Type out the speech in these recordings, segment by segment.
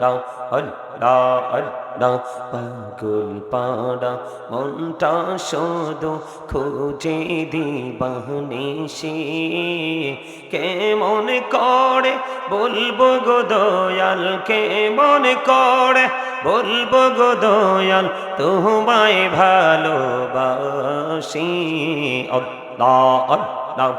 দাও হল ডাল দাও পাগল পাড়া, মনটা শুধু খুঁজে দিবাহনি সে। কেমন করে বলব গো দয়াল, কেমন করে বলব গো দয়াল, তোমায় ভালোবাসি। অল্লাহ অল্লাহ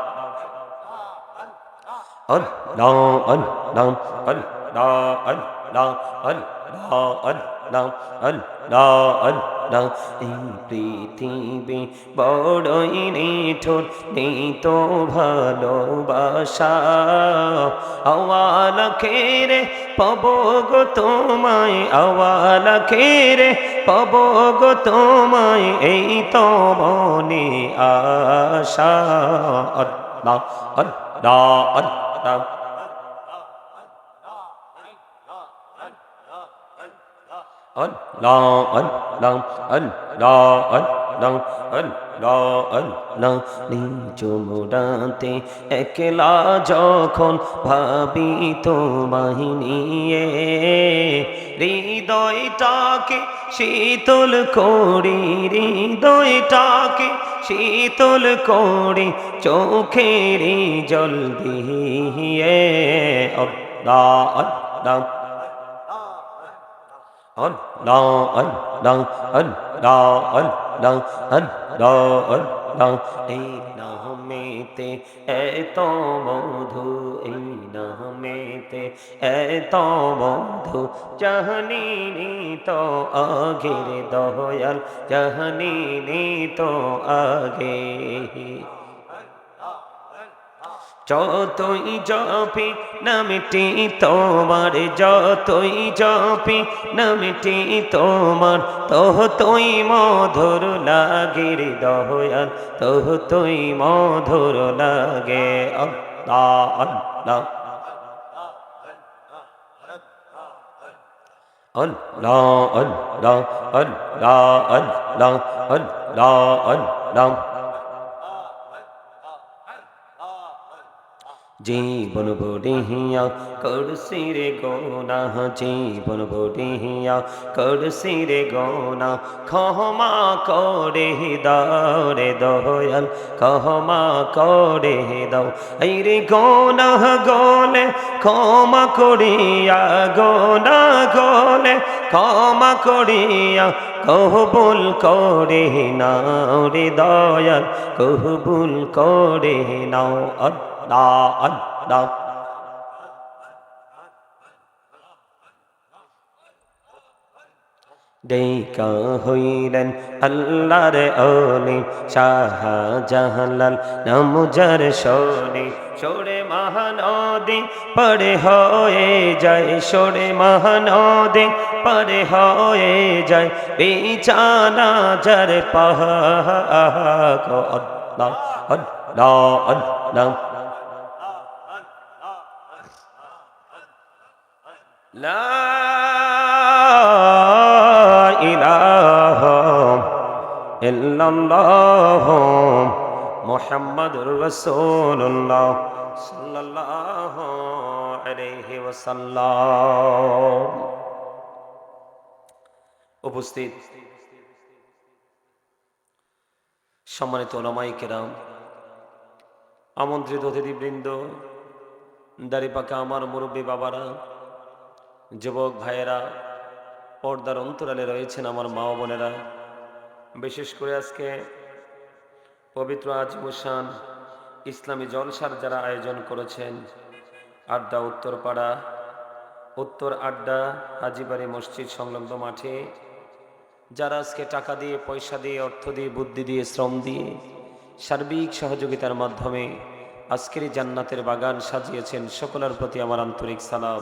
অল্লাহ অ অল্লাহ অ না অল না অল না অল না অল না। এই পৃথিবী বড়ই নিঠুর, নেই তো ভালোবাসা। আওয়ালা খেরে পাবো গো তোমায় আওয়ালা খেরে পাবো গো তোমায়, এই তো মনে আশা। অল না অল নিচুমুরাতে একলা যখন ভাবি তো বাহিনিয়ে হৃদয়টাকে শীতল করি হৃদয়টাকে শীতল করি চোখের জল দিয়ে অল্লাহ অল্লাহ এই নামেতে এত মধু এই নামেতে এত মধু জাহানি তো আগের দয়াল, জাহানি তো আগে। যতই জপি নামটি তোমার যতই জপি নামটি তোমার তোহ তুই মধুর লাগে রে দয়াল তোহ তুই মধুর লাগে আল্লাহ আল্লাহ Allah, Allah, Allah, Allah, Allah, Allah. জীবন বড়িয়া করছি রে গোনা, জীবন বড়িয়া করছি রে গোনা, ক্ষমা করে দাও রে দয়াল, ক্ষমা করে দাও। এই রে গোনা গলে, ক্ষমা করিয়া, গোনা গলে, ক্ষমা করিয়া কহবুল করে নাও রে দয়াল কহবুল করে নাও। আল্লাহ আল্লাহ ডেকা হইলেন আল্লাহর অলি শাহজাহালাল নামুজার শনি সরে মহানদী পরে হয়ে যায় সরে মহানদী পরে হয়ে যায় বিছানা যার পাহা আল্লাহ আল্লাহ আল্লাহ। মোহাম্মদুর রসুল্লাহ সাল্লাল্লাহু আলাইহি ওয়াসাল্লাম। উপস্থিত সম্মানিত ওলামাই কেরাম, আমন্ত্রিত অতিথিবৃন্দ দাড়ি পাকা আমার মুরব্বী বাবারা যুবক ভাইয়েরা, পর্দার অন্তরালে রয়েছেন আমার মা বোনেরা। বিশেষ করে আজকে পবিত্র আজিমুসান ইসলামী জলসার যারা আয়োজন করেছেন, আড্ডা উত্তরপাড়া, উত্তর আড্ডা, হাজিবাড়ি মসজিদ সংলগ্ন মাঠে, যারা আজকে টাকা দিয়ে, পয়সা দিয়ে, অর্থ দিয়ে, বুদ্ধি দিয়ে, শ্রম দিয়ে সার্বিক সহযোগিতার মাধ্যমে আজকের জান্নাতের বাগান সাজিয়েছেন, সকলের প্রতি আমার আন্তরিক সালাম।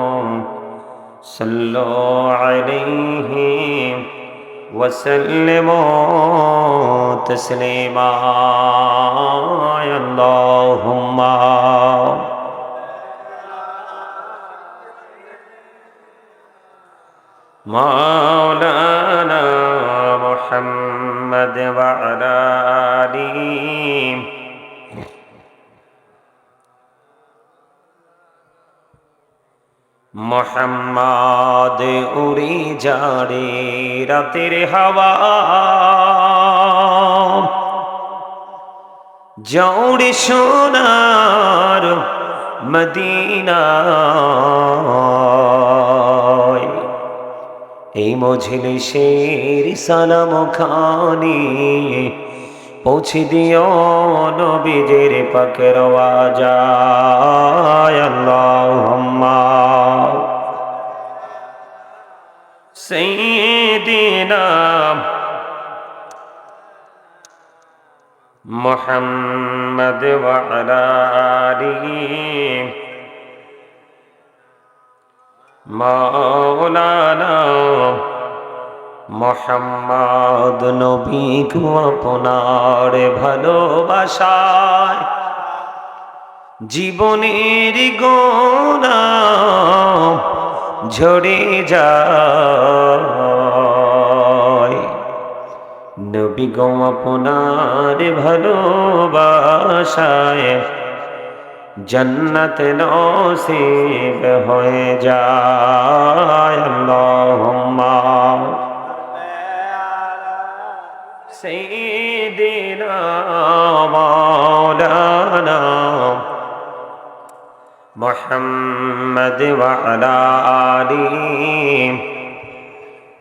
صلوا عليه وسلموا تسليما. اللهم. مولانا محمد وعلى آله মোহাম্মদ উড়ি যারে রাতের হাওয়া। জৌড়ে সোনার মদিনা। এই মজলিসের সালাম খানি পৌঁছে দিও নবীজের পাকের আওয়াজায় আল্লাহুম্মা سيدنا محمد وعلى آله مولانا মোহাম্মদ নবীকে আপনার ভালোবাসায় জীবনের গোনা ঝরে যায়। নবী গো আপনার ভালোবাসায় জন্নত নসিব হয়ে যায়। সেই দিন মৌলানা محمد وعلى آله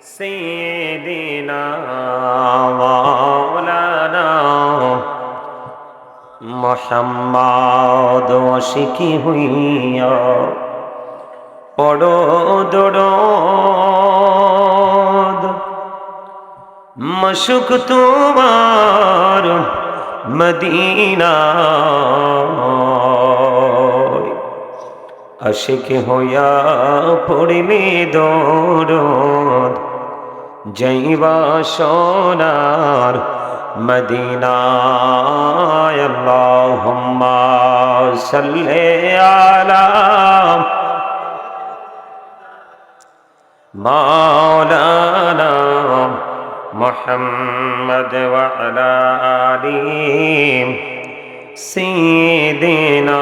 سيدنا ومولانا محمد وشكي হইয়া পড়ো দড়ো মশুক তোমার মদিনা আশিক হইয়া পড়িলে দরদ যাইবা সোনার মদিনায় আল্লাহুম্মা সাল্লি আলা مولانا محمد وعلى آله سيدنا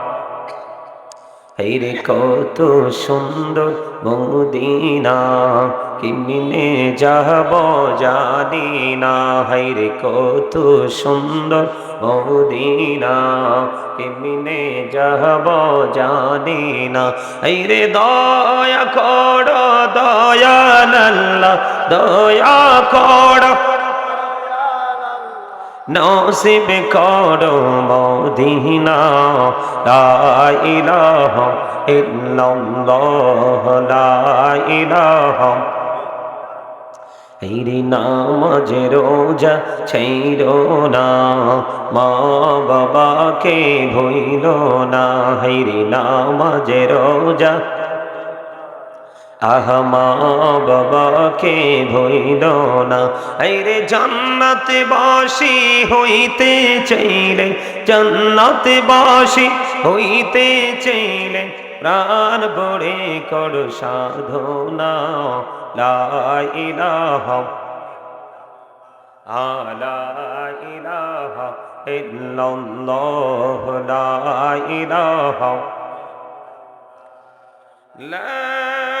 হেরে কত সুন্দর মদিনা, কিমিনে যাব জানি না। হাইরে কত সুন্দর মদিনা, কিমিনে যাব জানি না। হাইরে দয়া কর দয়াল্লাহ দয়া কর। নসিব করো মদিনা, লা ইলাহা ইল্লাল্লাহ, লা ইলাহা। এইরে নামাজ রোজা ছাইরো না, মা বাবাকে ভইল না। হাইরে নামাজ রোজা আহমা বাবাকে ভইল না। আইরে জান্নাতে বাসি হইতে চাইলে, জান্নাতে বাসি হইতে চাইলে প্রাণ বড়ে কর সাধনা। লা ইলাহা আলা ইলাহা ইল্লাল্লাহ। লা